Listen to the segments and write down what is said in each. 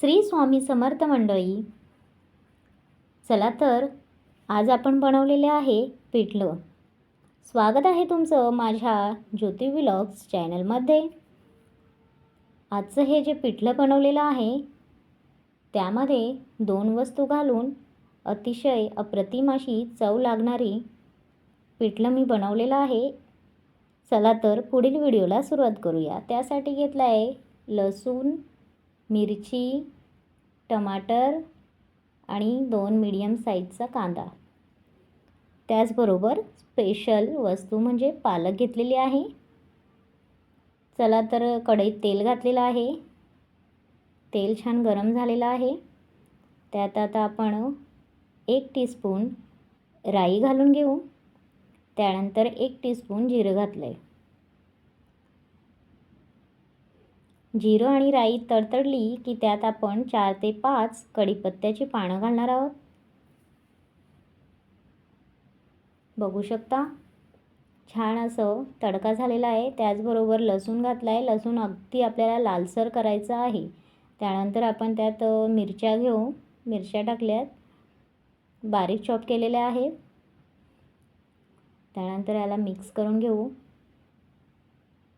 श्री स्वामी समर्थ मंडळी. चला तर आज आपण बनवलेले आहे पिठलं. स्वागत आहे तुमचं माझ्या ज्योती चॅनलमध्ये. आजचं हे जे पिठलं बनवलेलं आहे त्यामध्ये दोन वस्तू घालून अतिशय अप्रतिम अशी चव लागणारी पिठलं मी बनवलेलं आहे. चला तर पुढील व्हिडिओला सुरुवात करूया. त्यासाठी घेतलं आहे लसूण मिरची टमाटर आणि दोन मीडियम साईजचा कांदा. त्याचबरोबर स्पेशल वस्तू म्हणजे पालक घेतलेली आहे. चला तर कढईत तेल घातलेलं आहे. तेल छान गरम झालेलं आहे. त्यात आता आपण एक टीस्पून राई घालून घेऊ. त्यानंतर एक टीस्पून जिरं घातलं आहे जिरं आणि राई तडतडली की त्यात आपण चार ते पाच कढीपत्त्याची पानं घालणार आहोत. बघू शकता? छान असं तडका झालेला आहे. त्याचबरोबर लसूण घातला आहे लसूण अगदी आपल्याला लालसर करायचं आहे. त्यानंतर आपण त्यात मिरच्या घेऊ. मिरच्या टाकल्यात. बारीक चॉप केलेल्या आहेत. त्यानंतर याला मिक्स करून घेऊ.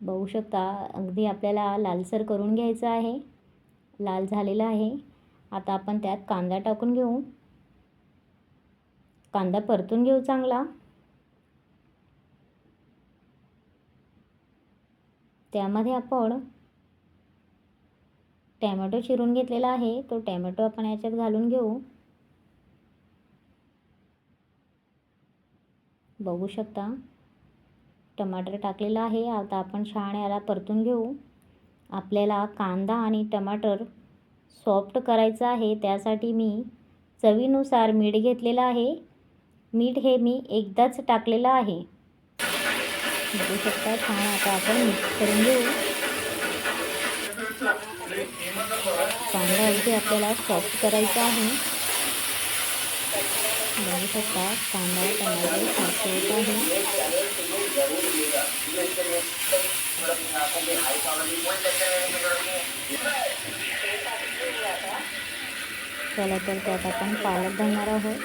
बघू शकता. अगदी आपल्याला लालसर करून घ्यायचं आहे. लाल झालेला आहे. आता आपण त्यात कांदा टाकून घेऊ. कांदा परतून घेऊ चांगला. त्यामध्ये आपण टॅमॅटो चिरून घेतलेला आहे. तो टॅमॅटो आपण याच्यात घालून घेऊ. बघू शकता. टमाटर टाकलेला आहे. आता आपण छान याला परतून घेऊ. आपल्याला कांदा आणि टमाटर सॉफ्ट करायचं आहे. त्यासाठी मी चवीनुसार मीठ घेतलेलं आहे. मीठ हे मी एकदाच टाकलेलं आहे. बघू शकता छान आता आपण मिक्स करून घेऊ. कांदा अगदी आपल्याला सॉफ्ट करायचा आहे. बघू शकता कांदा टमाटर सॉफ्ट होत आहे. चला तर त्यात आपण पालक घालणार आहोत.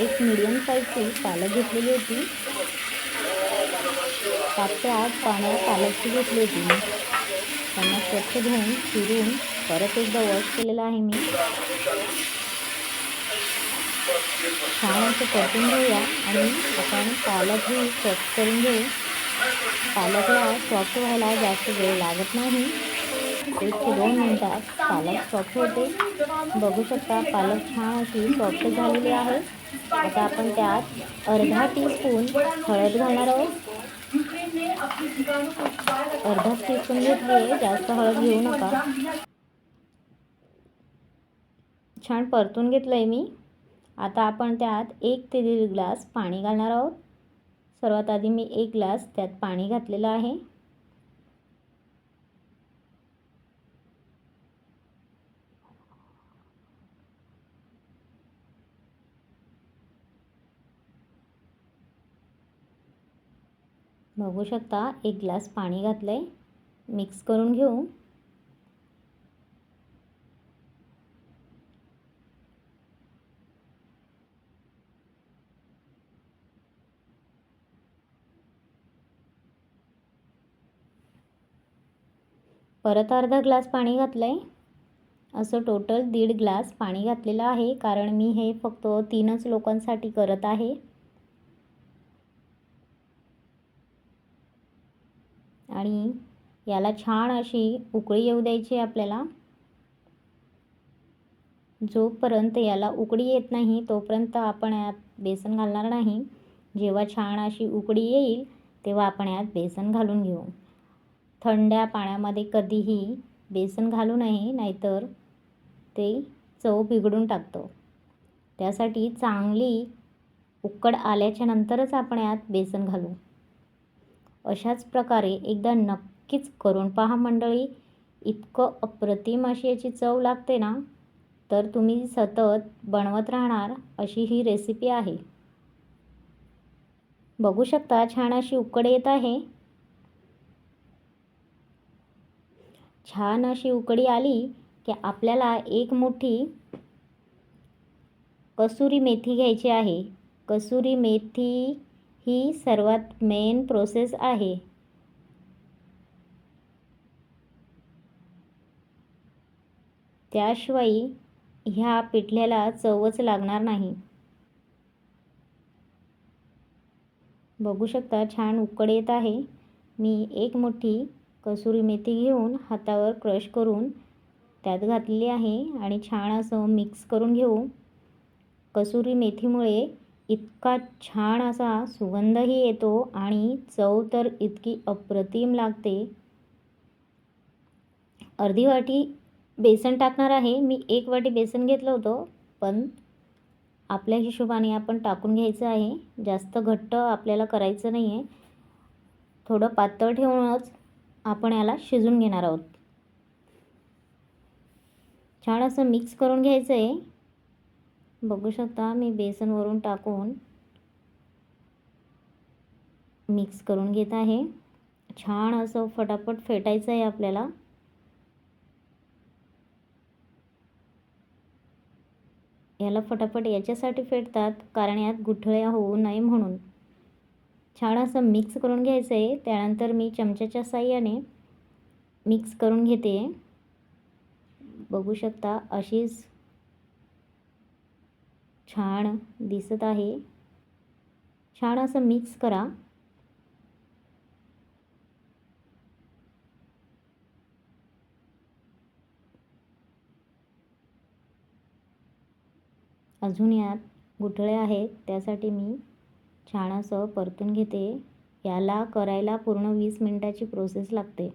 एक मिडियम साईजची पालक घेतलेली होती. सात ते आठ पानं पालकची घेतली होती मी. त्यांना स्वच्छ धुवून चिरून परत एकदा वॉश केलेला आहे मी. छान असं परतून घेऊया आणि आपण पालक ही सॉफ्ट करून घेऊ. पालकला सॉफ्ट व्हायला जास्त वेळ लागत नाही. एक ते दोन मिनटात पालक सॉफ्ट होते. बघू शकता पालक छान अशी सॉफ्ट झालेली आहे. आता आपण त्यात अर्धा टीस्पून हळद घालणार आहोत. अर्धा टीस्पून घेतली जास्त हळद घेऊ नका. छान परतून घेतलं आहे मी. आता आपण त्यात एक ते दीड ग्लास पाणी घालणार आहोत. सर्वात आधी मी एक ग्लास त्यात पाणी घातलेलं आहे. बघू शकता एक ग्लास पाणी घातलं आहे मिक्स करून घेऊ. परत अर्धा ग्लास पाणी घातलं आहे असं टोटल दीड ग्लास पाणी घातलेलं आहे कारण मी हे फक्त तीनच लोकांसाठी करत आहे. आणि याला छान अशी उकळी येऊ द्यायची आपल्याला. जोपर्यंत याला उकळी येत नाही तोपर्यंत आपण यात बेसन घालणार नाही. जेव्हा छान अशी उकळी येईल तेव्हा आपण यात बेसन घालून घेऊ. थंड्या पाण्यामध्ये कधीही बेसन घालू नये नाहीतर ते चव बिघडून टाकतं. त्यासाठी चांगली उकड आल्याच्या नंतरच आपण यात बेसन घालू. अशाच प्रकारे एकदा नक्कीच करून पहा मंडळी इतकं अप्रतिम अशी याची चव लागते ना तर तुम्ही सतत बनवत राहणार अशी ही रेसिपी आहे. बघू शकता छान अशी उकड येत आहे. छान अशी उकडी आली की आपल्याला एक मोठी कसुरी मेथी घ्यायची आहे. कसुरी मेथी ही सर्वात मेन प्रोसेस आहे. त्याशिवाय ह्या पिठल्याला चवच लागणार नाही. बघू शकता छान उकड येत आहे. मी एक मोठी कसुरी मेथी घेऊन हातावर क्रश करून त्यात घातलेली आहे आणि छान असं मिक्स करून घेऊ. कसुरी मेथीमुळे इतका छान असा सुगंधही येतो आणि चव तर इतकी अप्रतिम लागते. अर्धी वाटी बेसन टाकणार आहे. मी एक वाटी बेसन घेतलं होतं पण आपल्या हिशोबाने आपण टाकून घ्यायचं आहे. जास्त घट्ट आपल्याला करायचं नाही आहे थोडं पातळ ठेवूनच आपण याला शिजून घेणार आहोत. छान असं मिक्स करून घ्यायचं आहे बघू शकता मी बेसनवरून टाकून मिक्स करून घेत आहे. छान असं फटाफट फेटायचं आहे आपल्याला. याला फटाफट याच्यासाठी फेटतात कारण यात गुठळ्या होऊ नये म्हणून. छान असं मिक्स करून घ्यायचं आहे त्यानंतर मी चमच्याच्या साह्याने मिक्स करून घेते. बघू शकता अशीच छान दिसत आहे. छान असं मिक्स करा. अजून यात गुठळे आहेत. त्यासाठी मी छान असं परतून घेते याला करायला पूर्ण वीस मिनटाची प्रोसेस लागते.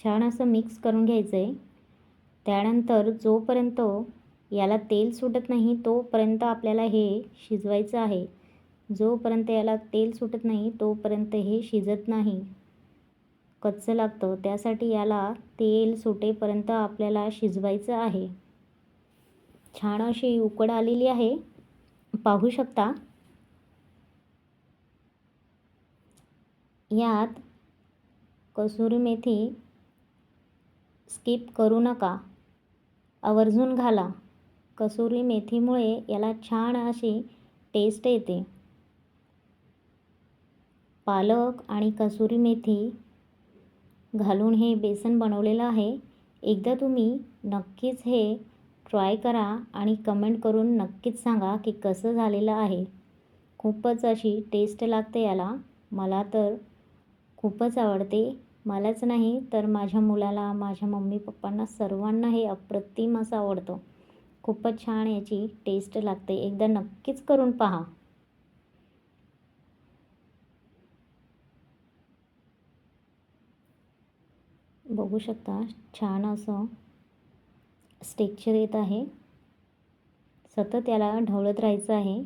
छान असं मिक्स करून घ्यायचं. आहे त्यानंतर जोपर्यंत याला तेल सुटत नाही तोपर्यंत आपल्याला हे शिजवायचं आहे. जोपर्यंत याला तेल सुटत नाही तोपर्यंत हे शिजत नाही. कच्चं लागतं. त्यासाठी याला तेल सुटेपर्यंत आपल्याला शिजवायचं आहे. छान अशी उकड आलेली आहे. पाहू शकता. यात कसुरी मेथी स्किप करू नका. आवर्जून घाला. कसुरी मेथीमुळे याला छान अशी टेस्ट येते. पालक आणि कसुरी मेथी घालून हे बेसन बनवलेलं आहे. एकदा तुम्ही नक्कीच हे ट्राय करा आणि कमेंट करून नक्कीच सांगा की कसं झालेलं आहे. खूपच अशी टेस्ट लागते याला. मला तर खूपच आवडते. मलाच नाही तर माझ्या मुलाला माझ्या मम्मी पप्पांना सर्वांना हे अप्रतिम असं आवडतं. खूपच छान याची टेस्ट लागते. एकदा नक्कीच करून पहा. बघू शकता छान असं स्टेक्चर येत आहे. सतत याला ढवळत राहायचं आहे.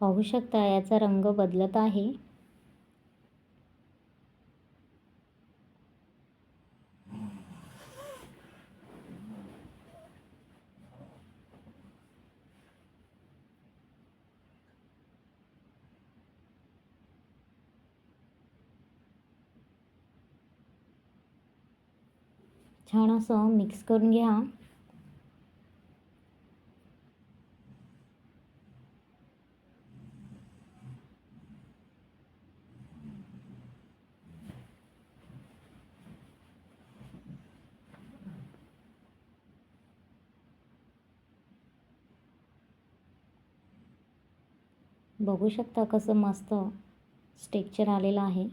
पाहू शकता याचा रंग बदलत आहे. छान असं मिक्स करून घ्या. बघू शकता कसं मस्त स्टेक्चर आलेलं आहे.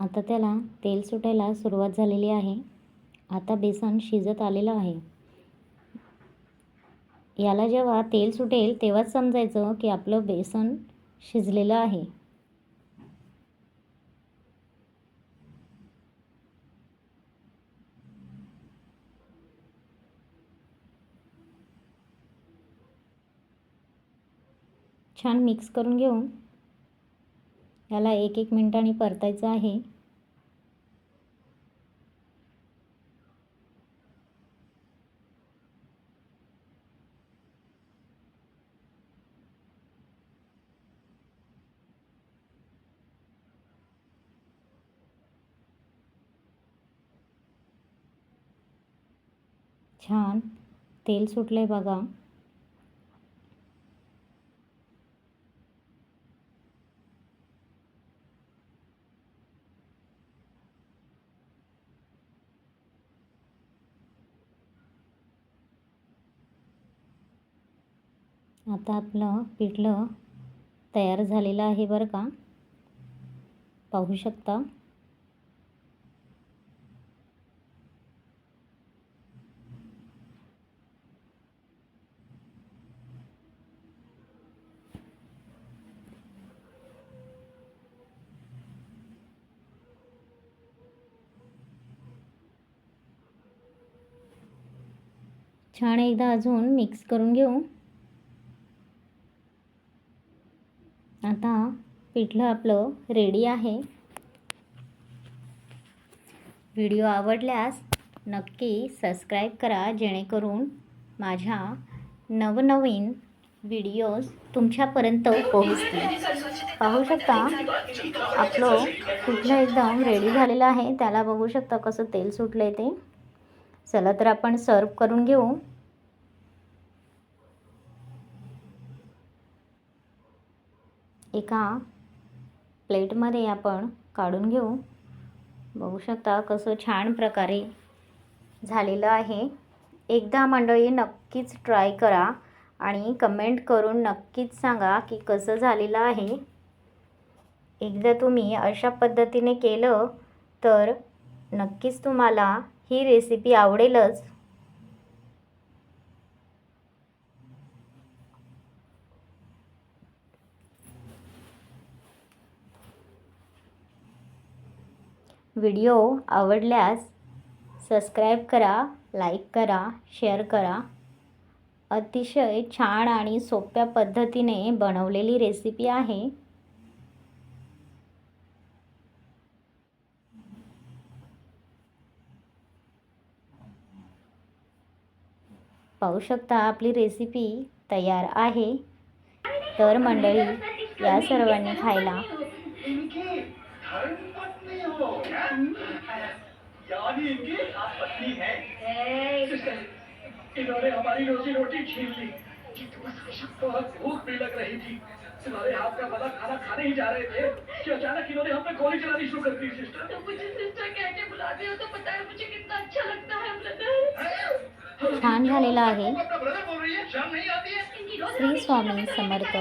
आता त्याला तेल सुटायला सुरुवात झालेली आहे. आता बेसन शिजत आलेलं आहे. याला जेव्हा तेल सुटेल तेव्हाच समजायचं की आपलं बेसन शिजलेलं आहे. छान मिक्स करून घेऊन याला एक एक मिनिटांनी परतायचं आहे. छान तेल सुटलं आहे बघा. आता आपलं पिठलं तयार झालेलं आहे बरं का? पाहू शकता? छान एकदा अजून मिक्स करून घेऊ. आता पिठलं आपलं रेडी आहे. व्हिडिओ आवडल्यास नक्की सबस्क्राईब करा जेणेकरून माझ्या नवनवीन व्हिडिओज तुमच्यापर्यंत पोहोचतील. पाहू शकता आपलं पिठलं एकदम रेडी झालेलं आहे. त्याला बघू शकता कसं तेल सुटलं आहे ते. चला तर आपण सर्व करून घेऊ. एका प्लेटमध्ये आपण काढून घेऊ. बघू शकता कसं छान प्रकारे झालेलं आहे. एकदा मंडळी नक्कीच ट्राय करा आणि कमेंट करून नक्कीच सांगा की कसं झालेलं आहे. एकदा तुम्ही अशा पद्धतीने केलं तर नक्कीच तुम्हाला ही रेसिपी आवडेलच. व्हिडिओ आवडल्यास सबस्क्राईब करा लाईक करा शेअर करा. अतिशय छान आणि सोप्या पद्धतीने बनवलेली रेसिपी आहे. पाहू शकता आपली रेसिपी तयार आहे. तर मंडळी या सर्वांनी खायला इनकी धर्मपत्नी हो यानी इनकी आप पत्नी है इन्होंने हमारी रोजी रोटी छीन ली। बहुत भूख भी लग रही थी तुम्हारे हाथ का बना खाना खाने ही जा रहे थे। कि अचानक इन्होंने हम पे गोली चलानी शुरू कर दी सिस्टर तो मुझे सिस्टर कह के बुलाते हो। तो पता है मुझे कितना अच्छा लगता है ब्रदर छान झालेला आहे श्री स्वामी समर्थ।